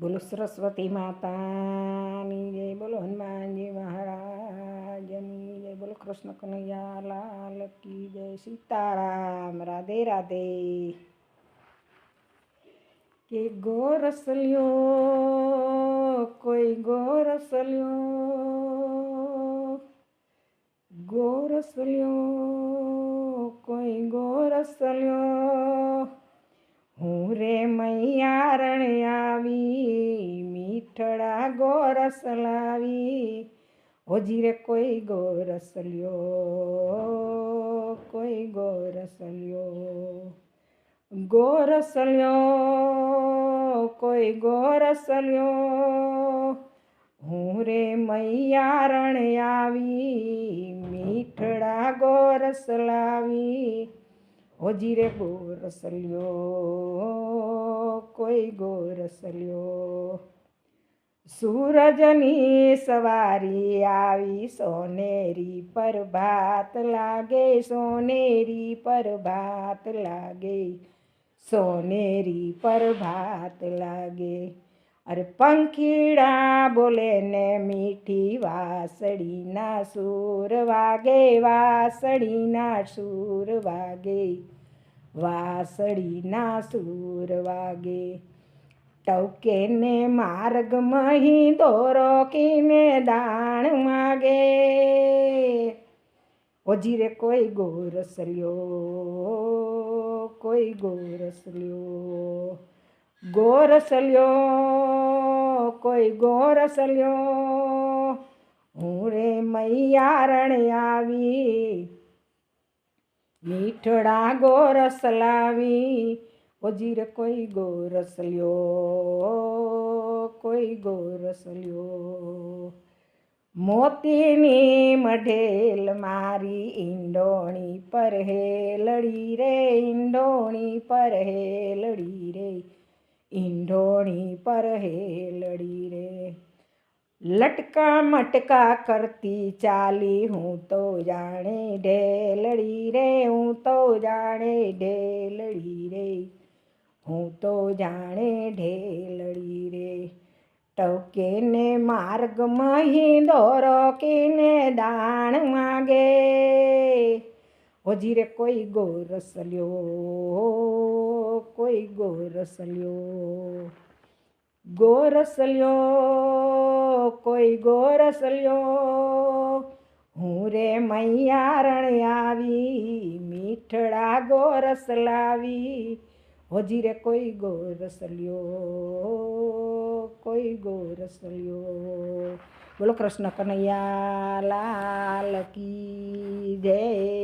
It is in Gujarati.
બોલો, સરસ્વતી માતાની જય, બોલો, હનુમાનજી મહારાજની જય, બોલો, કૃષ્ણ કનૈયા લાલ કી જય, સીતારામ, રાધે રાધે. કે ગોરસલ્યો કોઈ ગોરસલ્યો ગોરસલ્યો કોઈ ગોરસલ્યો હું રે મૈયારણ ગોરસ લાવી હોજી રે કોઈ ગોરસ લ્યો કોઈ ગોરસ લ્યો ગોરસ લ્યો કોઈ ગોરસ લ્યો હું રે મૈયારણ આવી, મીઠડા ગોરસ લાવી હોજી રે ગોરસલ્યો કોઈ ગોરસલ્યો સૂરજની સવારી આવી સોનેરી પર ભાત લાગે, સોનેરી પર ભાત લાગે, સોનેરી પર ભાત લાગે. અરે પંખીડા બોલે ને મીઠી વાસળીના સૂર વાગે, વાસળીના સૂર વાગે, વાસળીના સૂર વાગે. ટવકે ને માર્ગ મહી દોરો કીને દાણ માગે. હોજી રે કોઈ ગોરસ લ્યો ગોરસ લ્યો કોઈ ગોરસલ્યો હું રે મૈયારણ આવી, મીઠડા ગોરસ લાવી હોજી રે કોઈ ગોરસ લ્યો કોઈ ગોરસ લ્યો મોતીની મઢેલ મારી ઈંડોણી પર હેલડી રે, ઈંડોણી પર હેલડી રે, ઈંડોણી પર હેલડી રે. લટકા મટકા કરતી ચાલી હું તો જાણે ઢેલડી રે, હું તો જાણે ઢેલડી રે. હું તો જાણે ઢેલડી રે. ટકેને માર્ગ મહી દોરો કેને દાણ માગે. હજી રે કોઈ ગોરસ લ્યો કોઈ ગોરસ લ્યો ગોરસ લ્યો કોઈ ગોરસ લ્યો હું રે મૈયારણ આવી, મીઠડા ગોરસ લાવી. વજીરે કોઈ ગોરસલ્યો કોઈ ગોરસલ્યો. બોલો કૃષ્ણ કનૈયા લાલ કી જય.